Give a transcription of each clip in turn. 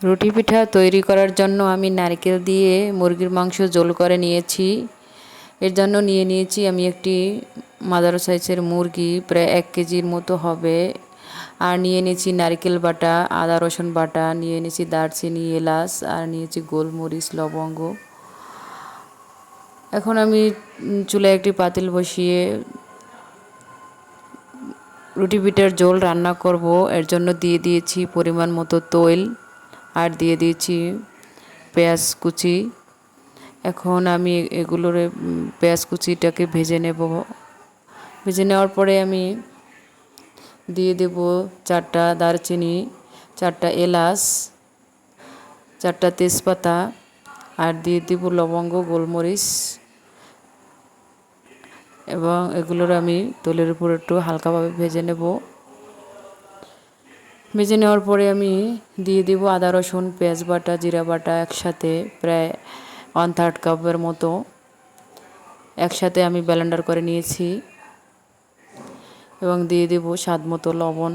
রুটি পিঠা তৈরি করার জন্য আমি নারকেল দিয়ে মুরগির মাংস জোল করে নিয়েছি। এর জন্য নিয়ে নিয়েছি আমি একটি মাদার সাইজের মুরগি, প্রায় এক কেজির মতো হবে। আর নিয়ে নিয়েছি নারকেল বাটা, আদা রসুন বাটা, নিয়ে নিয়েছি দারচিনি, এলাচ, আর নিয়েছি গোলমরিচ, লবঙ্গ। এখন আমি চুলায় একটি পাতিল বসিয়ে রুটি পিঠার ঝোল রান্না করব। এর জন্য দিয়ে দিয়েছি পরিমাণ মতো তৈল। আর দিয়ে দিয়েছি পেঁয়াজ কুচি। এখন আমি এগুলোর পেঁয়াজ কুচিটাকে ভেজে নেব। ভেজে নেওয়ার পরে আমি দিয়ে দেব চারটা দারচিনি, চারটা এলাচ, চারটা তেজপাতা, আর দিয়ে দেব লবঙ্গ, গোলমরিচ। এবং এগুলোর আমি তোলের উপর একটু হালকাভাবে ভেজে নেব। ভেজে নেওয়ার পরে আমি দিয়ে দিব আদা, রসুন, পেঁয়াজ বাটা, জিরা বাটা একসাথে প্রায় ওয়ান থার্ড কাপের মতো। একসাথে আমি ব্যালেন্ডার করে নিয়েছি এবং দিয়ে দেব স্বাদ মতো লবণ।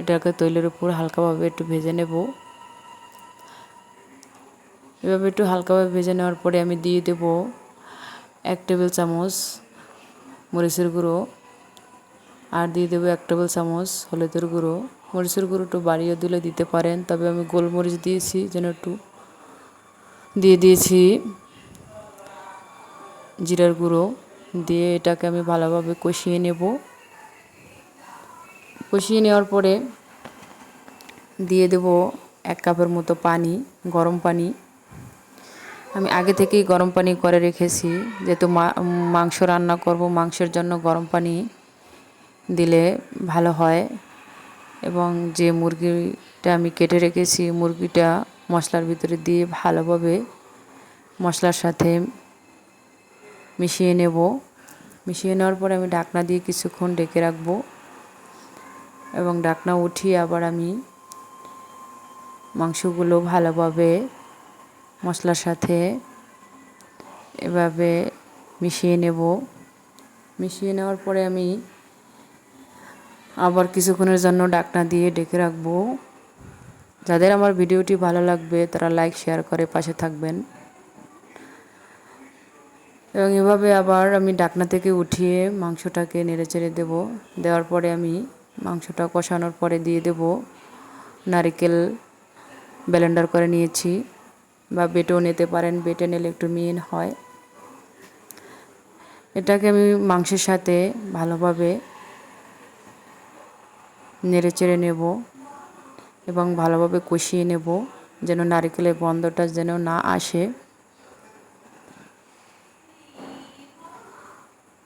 এটাকে তৈলের উপর হালকাভাবে একটু ভেজে নেব। এভাবে একটু হালকাভাবে ভেজে নেওয়ার পরে আমি দিয়ে দেব এক টেবিল চামচ মরিচের গুঁড়ো। আর দিয়ে দেবো এক টেবিল চামচ হলুদের গুঁড়ো। মরিচের গুঁড়ো একটু বাড়িয়ে দিলে দিতে পারেন, তবে আমি গোলমরিচ দিয়েছি যেন একটু। দিয়ে দিয়েছি জিরার গুঁড়ো। দিয়ে এটাকে আমি ভালোভাবে কষিয়ে নেব। কষিয়ে নেওয়ার পরে দিয়ে দেব এক কাপের মতো পানি, গরম পানি। আমি আগে থেকেই গরম পানি করে রেখেছি, যেহেতু মাংস রান্না করব, মাংসের জন্য গরম পানি দিলে ভালো হয় এবং যে মুরগিটা আমি কেটে রেখেছি, মুরগিটা মশলার ভিতরে দিয়ে ভালোভাবে মশলার সাথে মিশিয়ে নেব। মিশিয়ে নেওয়ার পরে আমি ডাকনা দিয়ে কিছুক্ষণ ডেকে রাখব এবং ডাকনা উঠিয়ে আবার আমি মাংসগুলো ভালোভাবে মশলার সাথে এভাবে মিশিয়ে নেব। মিশিয়ে নেওয়ার পরে আমি আবার কিছুক্ষণের জন্য ডাকনা দিয়ে ডেকে রাখব। যাদের আমার ভিডিওটি ভালো লাগবে, তারা লাইক শেয়ার করে পাশে থাকবেন। এবং এভাবে আবার আমি ডাকনা থেকে উঠিয়ে মাংসটাকে নেড়ে চেড়ে দেবো। দেওয়ার পরে আমি মাংসটা কষানোর পরে দিয়ে দেব। নারিকেল ব্লেন্ডার করে নিয়েছি। বা বেটেও নিতে পারেন, বেটে নিলে একটু মিন হয়। এটাকে আমি মাংসের সাথে ভালোভাবে নেড়ে চেড়ে নেব এবং ভালোভাবে কষিয়ে নেব যেন নারিকেলের গন্ধটা যেন না আসে।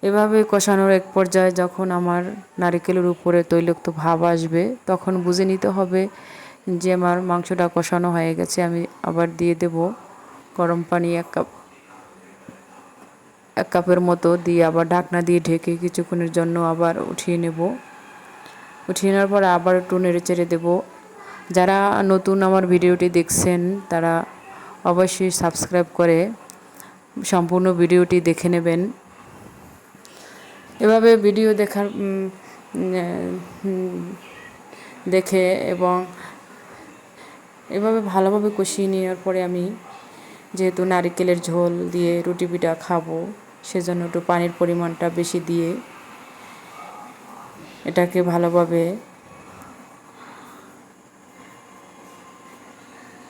এভাবে কষানোর এক পর্যায়ে যখন আমার নারিকেলের উপরে তৈলক্ত ভাব আসবে, তখন বুঝে নিতে হবে যে আমার মাংসটা কষানো হয়ে গেছে, আমি আবার দিয়ে দেব গরম পানি এক কাপ, এক কাপের মতো দিয়ে আবার ঢাকনা দিয়ে ঢেকে কিছুক্ষণের জন্য আবার উঠিয়ে নেব। উঠিয়ে নেওয়ার পর আবার একটু নেড়ে চেড়ে দেবো। যারা নতুন আমার ভিডিওটি দেখছেন, তারা অবশ্যই সাবস্ক্রাইব করে সম্পূর্ণ ভিডিওটি দেখে নেবেন। এভাবে ভিডিও দেখার দেখে এবং এভাবে ভালোভাবে কষিয়ে নেওয়ার পরে আমি যেহেতু নারিকেলের ঝোল দিয়ে রুটি পিঠা খাব, সেজন্য একটু পানির পরিমাণটা বেশি দিয়ে এটাকে ভালোভাবে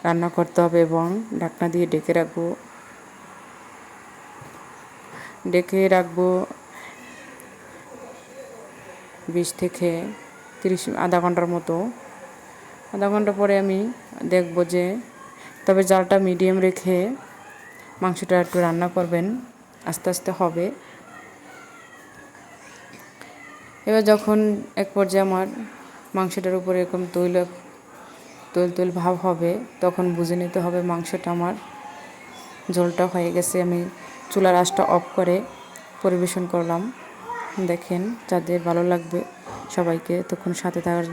রান্না করতে হবে এবং ঢাকনা দিয়ে ডেকে রাখব। ডেকে রাখব বিশ থেকে তিরিশ আধা ঘণ্টার মতো। আধা ঘণ্টা পরে আমি দেখব যে, তবে জালটা মিডিয়াম রেখে মাংসটা একটু রান্না করবেন, আস্তে আস্তে হবে। এবার যখন এক পর্যায়ে আমার মাংসটার উপরে এরকম তৈল তৈল তৈল ভাব হবে, তখন বুঝে নিতে হবে মাংসটা আমার ঝোলটা হয়ে গেছে। আমি চুলার আশটা অফ করে পরিবেশন করলাম। দেখেন যাদের ভালো লাগবে সবাইকে তখন সাথে থাকার